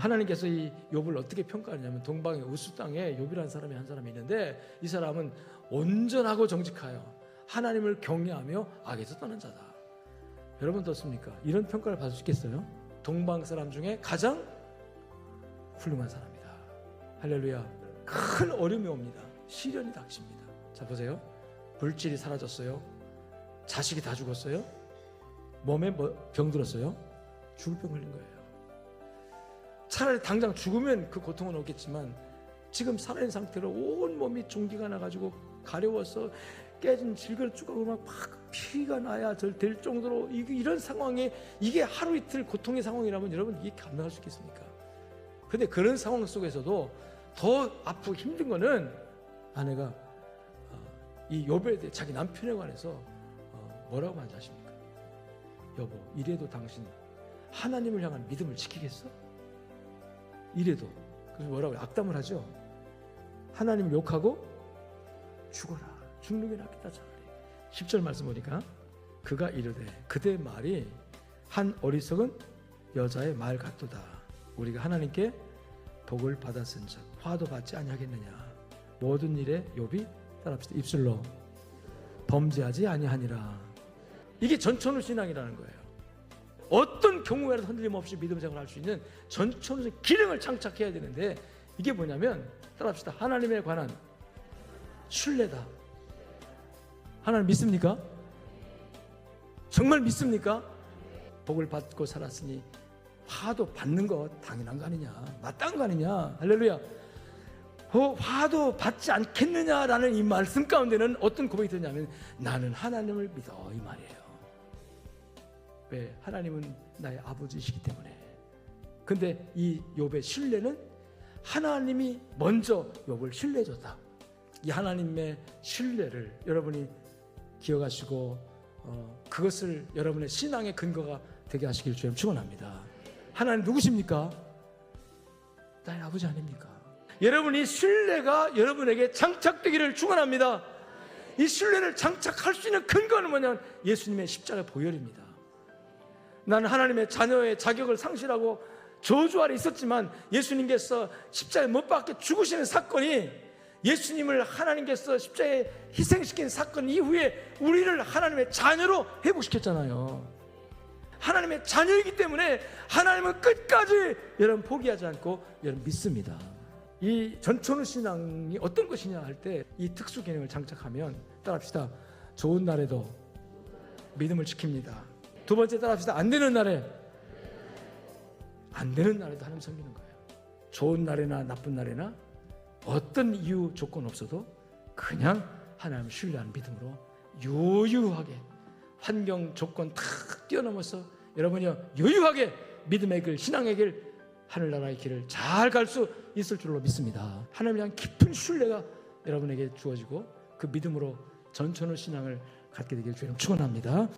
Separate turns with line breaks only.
하나님께서 이 욥을 어떻게 평가하냐면 동방의 우스 땅에 욥이라는 사람이 한 사람이 있는데 이 사람은 온전하고 정직하여 하나님을 경외하며 악에서 떠난 자다. 여러분 어떻습니까? 이런 평가를 받을 수 있겠어요? 동방 사람 중에 가장 훌륭한 사람이다. 할렐루야. 큰 어려움이 옵니다. 시련이 닥칩니다. 자 보세요. 물질이 사라졌어요. 자식이 다 죽었어요. 몸에 뭐병 들었어요. 죽을 병 걸린 거예요. 차라리 당장 죽으면 그 고통은 없겠지만 지금 살아있는 상태로 온 몸이 종기가 나가지고 가려워서 깨진 질그릇 조각으로 막, 막 피가 나야 절될 정도로 이- 이런 상황에 이게 하루 이틀 고통의 상황이라면 여러분 이게 감당할 수 있겠습니까? 근데 그런 상황 속에서도 더 아프고 힘든 거는 아내가 어, 이 여배에 대해 자기 남편에 관해서 어, 뭐라고 아십니까? 여보 이래도 당신 하나님을 향한 믿음을 지키겠어? 이래도 그래서 뭐라고? 악담을 하죠. 하나님을 욕하고 죽어라. 죽는 게 낫겠다 차라리. 10절 말씀 보니까 그가 이르되 그대 말이 한 어리석은 여자의 말 같도다. 우리가 하나님께 복을 받았은 즉 화도 받지 아니하겠느냐. 모든 일에 욥이 따라합시다. 입술로 범죄하지 아니하니라. 이게 전천후 신앙이라는 거예요. 어떤 경우에라도 흔들림 없이 믿음 생활할 수 있는 전천후 기능을 장착해야 되는데 이게 뭐냐면 따라합시다. 하나님에 관한 신뢰다. 하나님 믿습니까? 정말 믿습니까? 복을 받고 살았으니 화도 받는 거 당연한 거 아니냐? 마땅한 거 아니냐? 할렐루야. 어, 화도 받지 않겠느냐라는 이 말씀 가운데는 어떤 고백이 되냐면 나는 하나님을 믿어 이 말이에요. 왜? 하나님은 나의 아버지이시기 때문에. 근데 이 욥의 신뢰는 하나님이 먼저 욥을 신뢰해 줬다. 이 하나님의 신뢰를 여러분이 기억하시고 어, 그것을 여러분의 신앙의 근거가 되게 하시길 주님 축원합니다. 하나님 누구십니까? 나의 아버지 아닙니까? 여러분이 신뢰가 여러분에게 장착되기를 축원합니다. 이 신뢰를 장착할 수 있는 근거는 뭐냐면 예수님의 십자가 보혈입니다. 나는 하나님의 자녀의 자격을 상실하고 저주 아래 있었지만 예수님께서 십자가에 못 박혀 죽으시는 사건이 예수님을 하나님께서 십자가에 희생시킨 사건 이후에 우리를 하나님의 자녀로 회복시켰잖아요. 하나님의 자녀이기 때문에 하나님은 끝까지 여러분 포기하지 않고 여러분 믿습니다. 이 전천후 신앙이 어떤 것이냐 할 때 이 특수 기능을 장착하면 따라합시다. 좋은 날에도 믿음을 지킵니다. 두 번째 따라 합시다. 안 되는 날에 안 되는 날에도 하나님 섬기는 거예요. 좋은 날이나 나쁜 날이나 어떤 이유 조건 없어도 그냥 하나님 신뢰하는 믿음으로 유유하게 환경 조건 다 뛰어넘어서 여러분이요 유유하게 믿음의 길 신앙의 길 하늘나라의 길을 잘 갈 수 있을 줄로 믿습니다. 하나님에 대한 깊은 신뢰가 여러분에게 주어지고 그 믿음으로 전천후 신앙을 갖게 되길 주님 축원합니다.